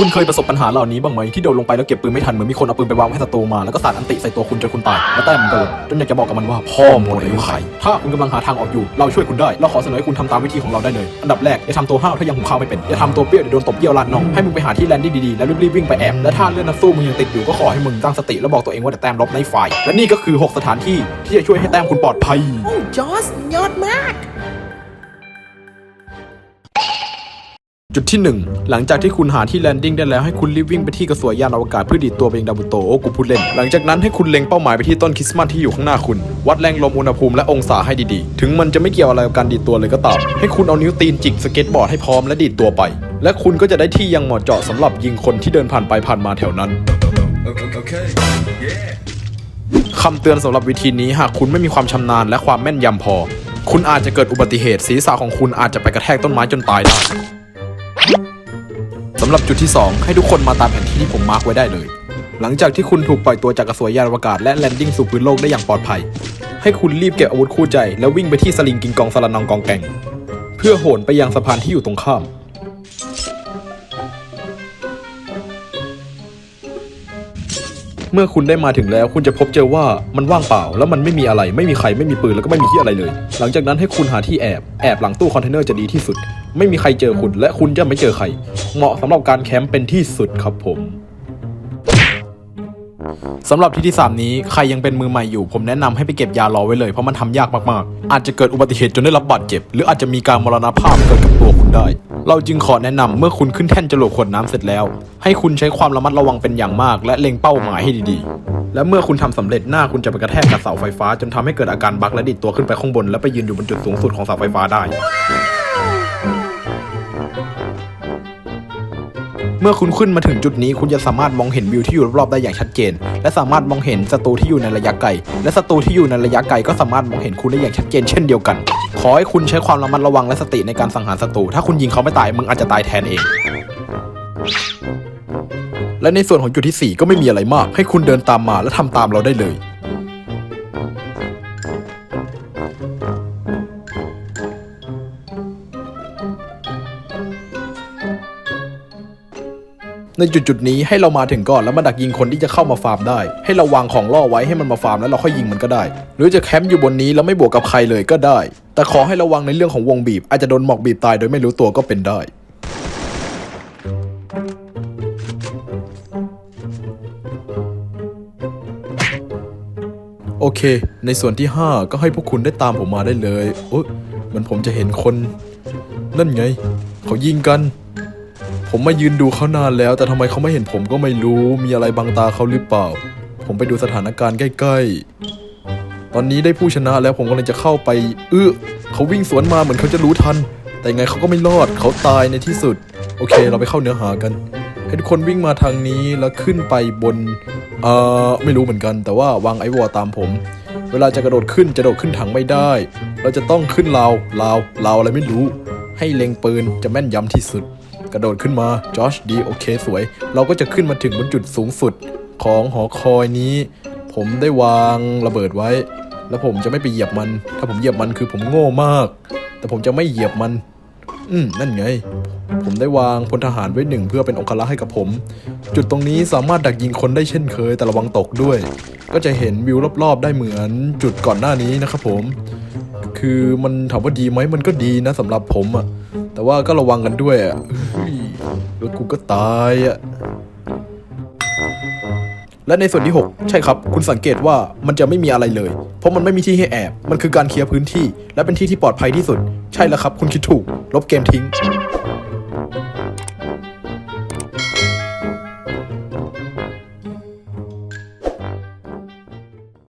คุณเคยประสบปัญหาเหล่านี้บ้างไหมที่โดนลงไปแล้วเก็บปืนไม่ทันเหมือนมีคนเอาปืนไปวางให้ศัตรูมาแล้วก็สาดอันติใส่ตัวคุณจนคุณตายและแต้มมันเกิดจนอยากจะบอกกับมันว่าพ่อโมดอายุไขถ้าคุณกำลังหาทางออกอยู่ เราช่วยคุณได้ เราขอเสนอให้คุณทำตามวิธีของเราได้เลย อันดับแรกอย่าทำตัวห้าวถ้ายังหุงข้าวไม่เป็นอย่าทำตัวเปรี้ยวเดี๋ยวโดนตบเยี่ยวลาดน่องให้มึงไปหาที่แลนดิ้งดีๆแล้วรีบๆวิ่งไปแอบและถ้าเลือดนักสู้มึงยังติดอยู่ก็ขอให้มึงตั้งสติแล้วบอกตัวเองว่าแต่แต้มลบในฝ่ายและนี่ก็คือ 6 สถานที่ที่จะช่วยให้แต้มคุณปลอดภัยโอ้จอสยอดมาก จุดที่ 1 หลังจากที่คุณหาที่แลนดิ้งได้แล้วให้คุณรีบวิ่งไปที่กระสวยยานอวกาศเพื่อดีดตัวไปยังดาวบุโตโอ้กูพูดเล่น หลังจากนั้นให้คุณเล็งเป้าหมายไปที่ต้นคริสต์มาสที่อยู่ข้างหน้าคุณ วัดแรงลมอุณหภูมิและองศาให้ดีๆ ถึงมันจะไม่เกี่ยวอะไรกับการดีดตัวเลยก็ตาม ให้คุณเอานิ้วตีนจิกสเก็ตบอร์ดให้พร้อมและดีดตัวไป และคุณก็จะได้ที่ยังเหมาะเจาะสำหรับยิงคนที่เดินผ่านไปผ่านมาแถวนั้น Okay. Yeah. คำเตือนสำหรับวิธีนี้หากคุณไม่มีความชำนาญและความแม่นยำพอ คุณอาจจะเกิดอุบัติเหตุศีรษะของคุณอาจจะไปกระแทกต้นไม้จนตายได้ สำหรับจุดที่ 2 ให้ทุกคนมาตามแผนที่ที่ผมมาร์กไว้ได้เลย หลังจากที่คุณถูกปล่อยตัวจากกระสวยยานอวกาศและแลนดิ้งสู่พื้นโลกได้อย่างปลอดภัย ให้คุณรีบเก็บอาวุธคู่ใจแล้ววิ่งไปที่สลิงกิงกองสลันนองกองแกงเพื่อโหนไปยังสะพานที่อยู่ตรงข้ามเมื่อคุณได้มาถึงแล้วคุณจะพบเจอว่ามันว่างเปล่า แล้วมันไม่มีอะไรไม่มีใครไม่มีปืนแล้วก็ไม่มีที่อะไรเลย หลังจากนั้นให้คุณหาที่แอบ แอบหลังตู้คอนเทนเนอร์จะดีที่สุด ไม่มีใครเจอคุณและคุณจะไม่เจอใคร เหมาะสำหรับการแคมป์เป็นที่สุดครับผมสำหรับที่ที่ 3 นี้ใครยังเป็นมือใหม่อยู่ ผมแนะนำให้ไปเก็บยารอไว้เลยเพราะมันทำยากมากๆ อาจจะเกิดอุบัติเหตุจนได้รับบาดเจ็บ หรืออาจจะมีการมรณภาพเกิดกับตัวคุณได้ เราจึงขอแนะนำเมื่อคุณขึ้นแท่นจรวดขวดน้ำเสร็จแล้ว ให้คุณใช้ความระมัดระวังเป็นอย่างมาก และเล็งเป้าหมายให้ดีๆ และเมื่อคุณทำสำเร็จหน้าคุณจะไปกระแทกกับเสาไฟฟ้า จนทำให้เกิดอาการบักและดิดตัวขึ้นไปข้างบน และไปยืนอยู่บนจุดสูงสุดของเสาไฟฟ้าได้ มื่อคุณขึ้นมาถึงจุดนี้คุณจะสามารถมองเห็นวิวที่อยู่รอบๆได้อย่างชัดเจน และสามารถมองเห็นศัตรูที่อยู่ในระยะไกล และศัตรูที่อยู่ในระยะไกลก็สามารถมองเห็นคุณได้อย่างชัดเจนเช่นเดียวกัน ขอให้คุณใช้ความระมัดระวังและสติในการสังหารศัตรูถ้าคุณยิงเขาไม่ตายมึงอาจจะตายแทนเองและในส่วนของจุดที่ 4 ก็ไม่มีอะไรมาก ให้คุณเดินตามมาและทำตามเราได้เลย ในจุดจุดๆนี้ให้เรามาถึงก่อนแล้วมาดักยิงคนที่จะเข้ามาฟาร์มได้ ให้เราวางของล่อไว้ให้มันมาฟาร์มแล้วเราค่อยยิงมันก็ได้ หรือจะแคมป์อยู่บนนี้แล้วไม่บวกกับใครเลยก็ได้ แต่ขอให้ระวังในเรื่องของวงบีบ อาจจะโดนหมอกบีบตายโดยไม่รู้ตัวก็เป็นได้โอเค ในส่วนที่ 5 ก็ให้พวกคุณได้ตามผมมาได้เลยโอ๊ยเหมันผมจะเห็นคน นั่นไง เขายิงกัน ผมมายืนดูเขานานแล้ว แต่ทำไมเขาไม่เห็นผมก็ไม่รู้ มีอะไรบังตาเขาหรือเปล่า ผมไปดูสถานการณ์ใกล้ๆ ตอนนี้ได้ผู้ชนะแล้วผมกำลังจะเข้าไปเออเขาวิ่งสวนมาเหมือนเขาจะรู้ทัน แต่ไงเขาก็ไม่รอดเขาตายในที่สุด โอเค เราไปเข้าเนื้อหากัน ให้ทุกคนวิ่งมาทางนี้แล้วขึ้นไปบนเอ่อไม่รู้เหมือนกัน แต่ว่าวางไอวอตามผม เวลาจะกระโดดขึ้นจะโดดขึ้นถังไม่ได้ เราจะต้องขึ้นราวราวราวอะไรไม่รู้ ให้เล็งปืนจะแม่นยำที่สุด กระโดดขึ้นมาจอชดีโอเคสวย เราก็จะขึ้นมาถึงบนจุดสูงสุดของหอคอยนี้ ผมได้วางระเบิดไว้ แล้วผมจะไม่ไปเหยียบมัน ถ้าผมเหยียบมันคือผมโง่มาก แต่ผมจะไม่เหยียบมัน อืมนั่นไง ผมได้วางพลทหารไว้หนึ่งเพื่อเป็นองครักษ์ให้กับผม จุดตรงนี้สามารถดักยิงคนได้เช่นเคย แต่ระวังตกด้วย ก็จะเห็นวิวรอบๆ ได้เหมือนจุดก่อนหน้านี้นะครับผม คือมันถามว่าดีไหมมันก็ดีนะสำหรับผมอะ แต่ว่าก็ระวังกันด้วยอะแล้วกูก็ตายอะและในส่วนที่ 6 ใช่ครับ คุณสังเกตว่ามันจะไม่มีอะไรเลย เพราะมันไม่มีที่ให้แอบ มันคือการเคลียร์พื้นที่ และเป็นที่ที่ปลอดภัยที่สุด ใช่แล้วครับ คุณคิดถูก ลบเกมทิ้ง